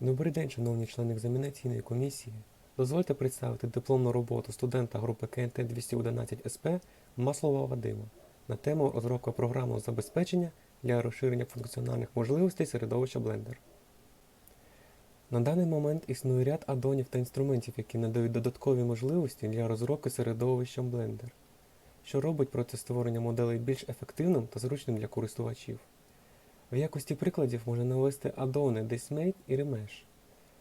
Добрий день, шановні члени екзаменаційної комісії. Дозвольте представити дипломну роботу студента групи КНТ 211 СП Маслова Вадима на тему розробка програмного забезпечення для розширення функціональних можливостей середовища Blender. На даний момент існує ряд аддонів та інструментів, які надають додаткові можливості для розробки середовищем Blender, що робить процес створення моделей більш ефективним та зручним для користувачів. В якості прикладів можна навести аддони DeskMate і Remesh.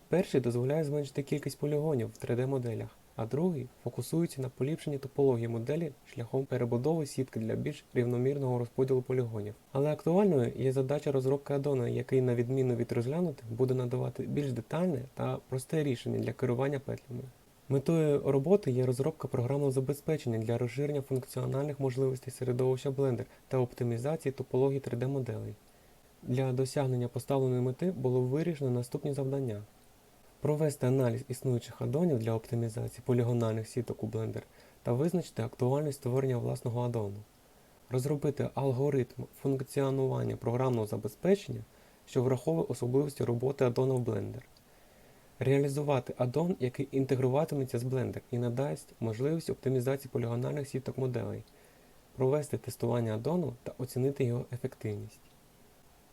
Перший дозволяє зменшити кількість полігонів в 3D-моделях, а другий фокусується на поліпшенні топології моделі шляхом перебудови сітки для більш рівномірного розподілу полігонів. Але актуальною є задача розробки аддона, який, на відміну від розглянутих, буде надавати більш детальне та просте рішення для керування петлями. Метою роботи є розробка програмного забезпечення для розширення функціональних можливостей середовища Blender та оптимізації топології 3D-моделей. Для досягнення поставленої мети було вирішено наступні завдання: провести аналіз існуючих аддонів для оптимізації полігональних сіток у Blender та визначити актуальність створення власного аддону, розробити алгоритм функціонування програмного забезпечення, що враховує особливості роботи аддона в Blender, реалізувати аддон, який інтегруватиметься з Blender і надасть можливість оптимізації полігональних сіток моделей, провести тестування аддону та оцінити його ефективність.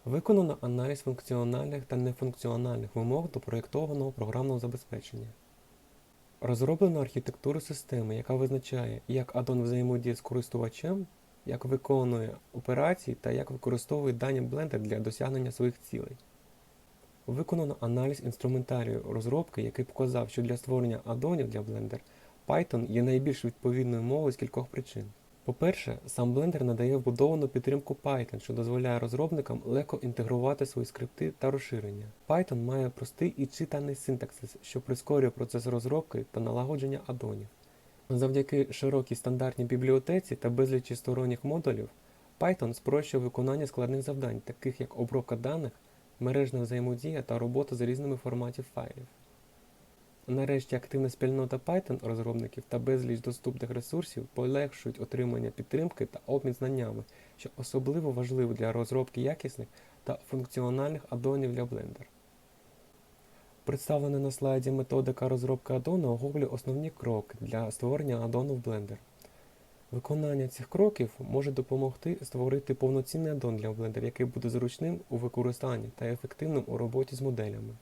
Виконано аналіз функціональних та нефункціональних вимог до проєктованого програмного забезпечення. Розроблено архітектуру системи, яка визначає, як аддон взаємодіє з користувачем, як виконує операції та як використовує дані Blender для досягнення своїх цілей. Виконано аналіз інструментарію розробки, який показав, що для створення аддонів для Blender Python є найбільш відповідною мовою з кількох причин. По-перше, сам Blender надає вбудовану підтримку Python, що дозволяє розробникам легко інтегрувати свої скрипти та розширення. Python має простий і читаний синтаксис, що прискорює процес розробки та налагодження аддонів. Завдяки широкій стандартній бібліотеці та безлічі сторонніх модулів, Python спрощує виконання складних завдань, таких як обробка даних, мережна взаємодія та робота з різними форматів файлів. Нарешті активна спільнота Python розробників та безліч доступних ресурсів полегшують отримання підтримки та обмін знаннями, що особливо важливо для розробки якісних та функціональних аддонів для Blender. Представлена на слайді методика розробки аддону охоплює основні кроки для створення аддону в Blender. Виконання цих кроків може допомогти створити повноцінний аддон для Blender, який буде зручним у використанні та ефективним у роботі з моделями.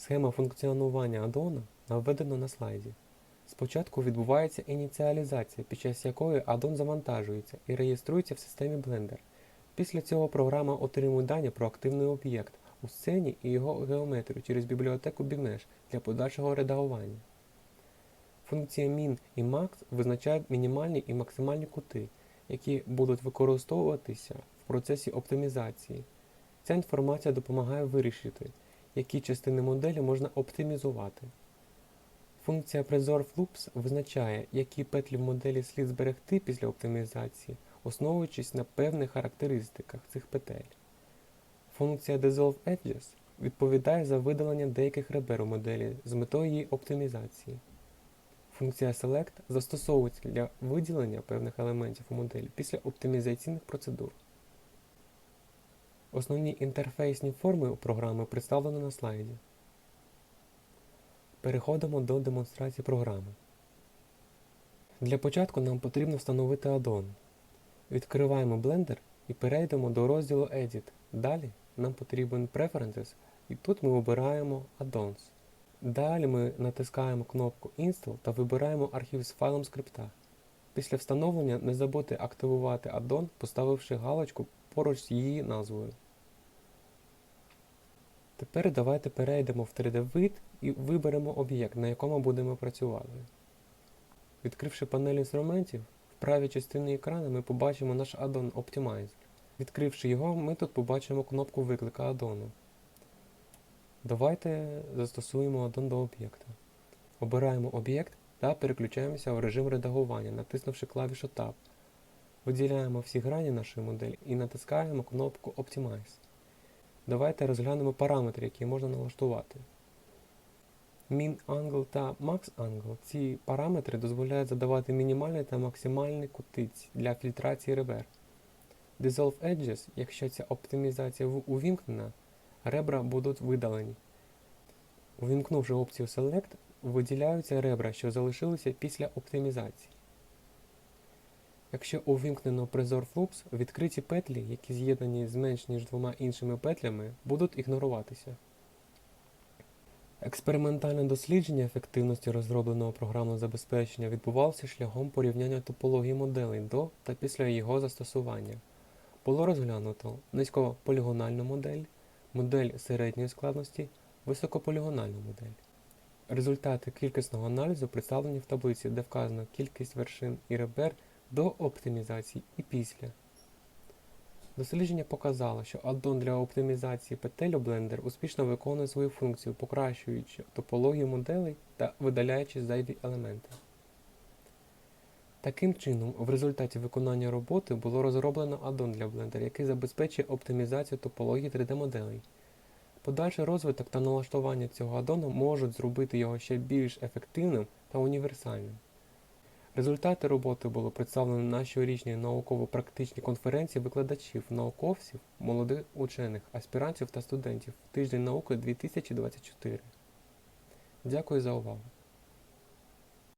Схема функціонування аддона наведена на слайді. Спочатку відбувається ініціалізація, під час якої аддон завантажується і реєструється в системі Blender. Після цього програма отримує дані про активний об'єкт у сцені і його геометрію через бібліотеку BMesh для подальшого редагування. Функція min і max визначають мінімальні і максимальні кути, які будуть використовуватися в процесі оптимізації. Ця інформація допомагає вирішити, які частини моделі можна оптимізувати. Функція Preserve Loops визначає, які петлі в моделі слід зберегти після оптимізації, основуючись на певних характеристиках цих петель. Функція Dissolve Edges відповідає за видалення деяких ребер у моделі з метою її оптимізації. Функція Select застосовується для виділення певних елементів у моделі після оптимізаційних процедур. Основні інтерфейсні форми програми представлені на слайді. Переходимо до демонстрації програми. Для початку нам потрібно встановити аддон. Відкриваємо Blender і перейдемо до розділу Edit. Далі нам потрібен Preferences і тут ми обираємо Addons. Далі ми натискаємо кнопку Install та вибираємо архів з файлом скрипта. Після встановлення не забудьте активувати аддон, поставивши галочку поруч з її назвою. Тепер давайте перейдемо в 3D-вид і виберемо об'єкт, на якому будемо працювати. Відкривши панель інструментів, в правій частині екрану ми побачимо наш аддон Optimizer. Відкривши його, ми тут побачимо кнопку виклика аддону. Давайте застосуємо аддон до об'єкта. Обираємо об'єкт та переключаємося в режим редагування, натиснувши клавішу Tab. Виділяємо всі грані нашої моделі і натискаємо кнопку Optimize. Давайте розглянемо параметри, які можна налаштувати. Min Angle та Max Angle. Ці параметри дозволяють задавати мінімальні та максимальні кутиці для фільтрації ребер. Dissolve Edges, якщо ця оптимізація увімкнена, ребра будуть видалені. Увімкнувши опцію Select, виділяються ребра, що залишилися після оптимізації. Якщо увімкнено Preserve Loops, відкриті петлі, які з'єднані з менш ніж двома іншими петлями, будуть ігноруватися. Експериментальне дослідження ефективності розробленого програмного забезпечення відбувалося шляхом порівняння топології моделей до та після його застосування. Було розглянуто низькополігональну модель, модель середньої складності, високополігональну модель. Результати кількісного аналізу представлені в таблиці, де вказано кількість вершин і ребер до оптимізації і після. Дослідження показало, що аддон для оптимізації петель у Blender успішно виконує свою функцію, покращуючи топологію моделей та видаляючи зайві елементи. Таким чином, в результаті виконання роботи було розроблено аддон для Blender, який забезпечує оптимізацію топології 3D-моделей. Подальший розвиток та налаштування цього аддону можуть зробити його ще більш ефективним та універсальним. Результати роботи були представлені на щорічній науково-практичній конференції викладачів, науковців, молодих учених, аспірантів та студентів Тиждень науки 2024. Дякую за увагу.